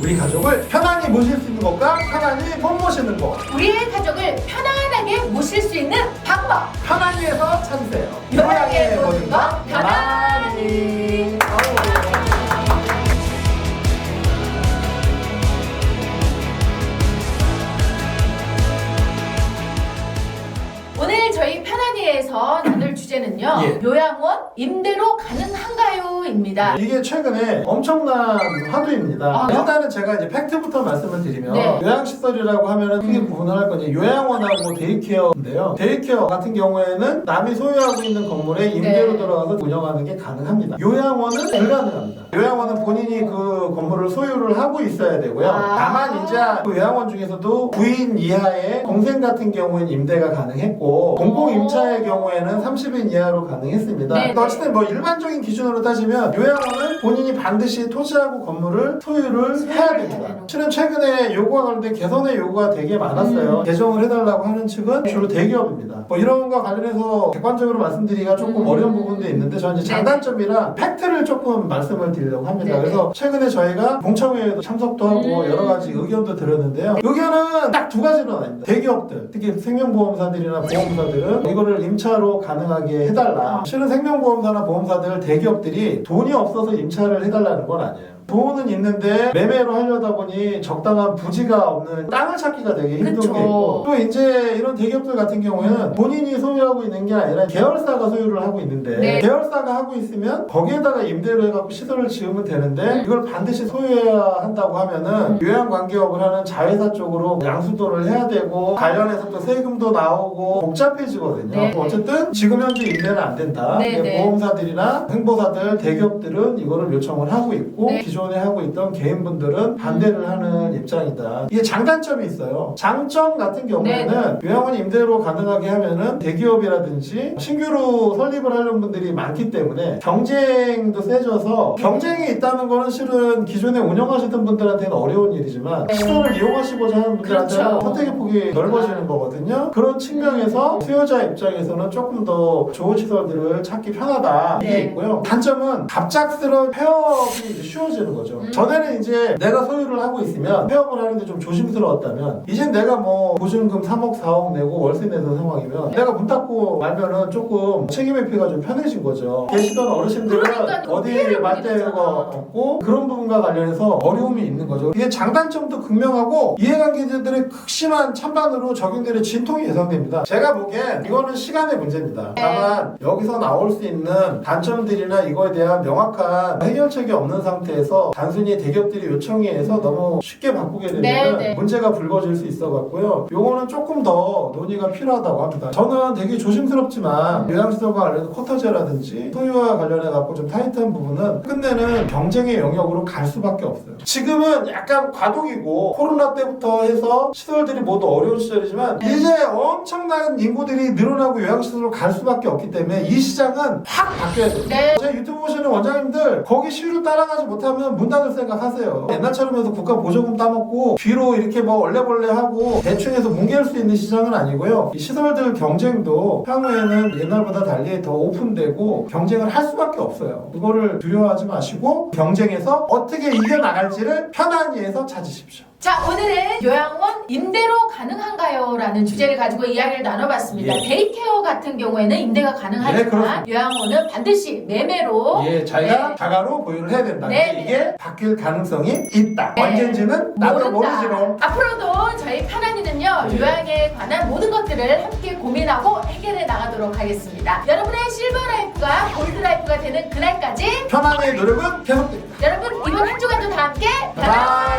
우리 가족을 편안히 모실 수 있는 것과 편안히 못 모시는 것 우리의 가족을 편안하게 모실 수 있는 방법. 편안히에서 찾으세요 요양의 편안히에서 나눌 주제는요. 예. 요양원 임대로 가능한가요?입니다. 이게 최근에 엄청난 화두입니다. 아, 일단은 제가 이제 팩트부터 말씀을 드리면 네. 요양시설이라고 하면은 크게 음. 구분을 할 거니 요양원하고 데이케어인데요. 데이케어 같은 경우에는 남이 소유하고 있는 건물에 임대로 네. 들어가서 운영하는 게 가능합니다. 요양원은 불가능합니다. 요양원은 본인이 그 건물을 소유를 하고 있어야 되고요. 아. 다만 이제 그 요양원 중에서도 부인 이하의 동생 같은 경우에는 임대가 가능했고 공공 임차 의 경우에는 30인 이하로 가능했습니다. 네, 어쨌든 뭐 일반적인 기준으로 따지면 요양원은 본인이 반드시 토지하고 건물을 소유를 해야 됩니다. 실은 최근에 요구가 관련된 개선의 요구가 되게 많았어요. 음. 개정을 해달라고 하는 측은 주로 대기업입니다. 뭐 이런 거 관련해서 객관적으로 말씀드리기가 조금 음. 어려운 부분도 있는데 저는 이제 네. 장단점이랑 팩트를 조금 말씀을 드리려고 합니다. 네. 그래서 최근에 저희가 공청회에도 참석도 하고 음. 여러 가지 의견도 들었는데요. 의견은 딱 두 가지로 나뉩니다. 대기업들, 특히 생명보험사들이나 보험사들은 이거를 임차로 가능하게 해달라. 아. 실은 생명보험사나 보험사들 대기업들이 돈이 없어서 임차를 해달라는 건 아니에요. 돈은 있는데 매매로 하려다 보니 적당한 부지가 없는 땅을 찾기가 되게 힘든 그쵸. 게 있고 또 이제 이런 대기업들 같은 경우에는 본인이 소유하고 있는 게 아니라 계열사가 소유를 하고 있는데 네. 계열사가 하고 있으면 거기에다가 임대로 해갖고 시설을 지으면 되는데 음. 이걸 반드시 소유해야 한다고 하면은 요양관계업을 하는 자회사 쪽으로 양수도를 해야 되고 관련해서 또 세금도 나오고 복잡해지거든요. 네. 어쨌든 지금 현재 임대는 안 된다. 네, 네. 보험사들이나 행보사들, 대기업들은 이거를 요청을 하고 있고 네. 기존 에 하고 있던 개인분들은 반대를 음. 하는 입장이다. 이게 장단점이 있어요. 장점 같은 경우에는 요양원 임대로 가능하게 하면은 대기업이라든지 신규로 설립을 하려는 분들이 많기 때문에 경쟁도 세져서 경쟁이 있다는 거는 실은 기존에 운영하시던 분들한테는 어려운 일이지만 네. 시설을 이용하시고자 하는 분들한테는 그렇죠. 선택의 폭이 넓어지는 거거든요. 그런 측면에서 수요자 입장에서는 조금 더 좋은 시설들을 찾기 편하다 이게 네. 있고요. 단점은 갑작스러운 폐업이 쉬워지는 거죠. 음. 전에는 이제 내가 소유를 하고 있으면 폐업을 하는데 좀 조심스러웠다면 이젠 내가 뭐 보증금 3억 4억 내고 월세 내던 상황이면 내가 문 닫고 말면은 조금 책임 회피가 좀 편해진 거죠. 계시던 어르신들은 그러니까요. 어디 피해를 말 데가 보이잖아. 없고 그런 부분과 관련해서 어려움이 있는 거죠. 이게 장단점도 극명하고 이해관계자들의 극심한 찬반으로 적용되는 진통이 예상됩니다. 제가 보기엔 이거는 시간의 문제입니다. 네. 다만 여기서 나올 수 있는 단점들이나 이거에 대한 명확한 해결책이 없는 상태에서 단순히 대기업들이 요청에 의해서 너무 쉽게 바꾸게 되면 네, 네. 문제가 불거질 수 있어 갖고요. 요거는 조금 더 논의가 필요하다고 합니다. 저는 되게 조심스럽지만 요양시설과 관련해서 쿼터제라든지 소유와 관련해 갖고 좀 타이트한 부분은 끝내는 경쟁의 영역으로 갈 수밖에 없어요. 지금은 약간 과도기고 코로나 때부터 해서 시설들이 모두 어려운 시절이지만 이제 엄청난 인구들이 늘어나고 요양시설로 갈 수밖에 없기 때문에 이 시장은 확 바뀌어야 돼요. 네. 제 유튜브 보시는 원장님들 거기 시위로 따라가지 못하면 문 닫을 생각하세요. 옛날처럼 해서 국가 보조금 따먹고 뒤로 이렇게 뭐 얼레벌레 하고 대충해서 뭉갤 수 있는 시장은 아니고요. 이 시설들 경쟁도 향후에는 옛날보다 달리 더 오픈되고 경쟁을 할 수밖에 없어요. 그거를 두려워하지 마시고 경쟁에서 어떻게 이겨나갈지를 편안히 해서 찾으십시오. 자, 오늘은 요양원 임대로 가능한가요? 라는 주제를 가지고 이야기를 나눠봤습니다. 예. 데이케어 같은 경우에는 임대가 네, 가능하지만 그렇습니다. 요양원은 반드시 매매로 예, 자기가 네. 자가로 보유를 해야 된다. 네, 근데 이게 바뀔 가능성이 있다. 네. 언젠지는 나도 모른다. 모르지롱. 앞으로도 저희 편안이는요 예. 요양에 관한 모든 것들을 함께 고민하고 해결해 나가도록 하겠습니다. 여러분의 실버 라이프가 골드 라이프가 되는 그날까지 편안의 노력은 계속됩니다. 여러분 이번 한 주간도 다 함께 바이바이.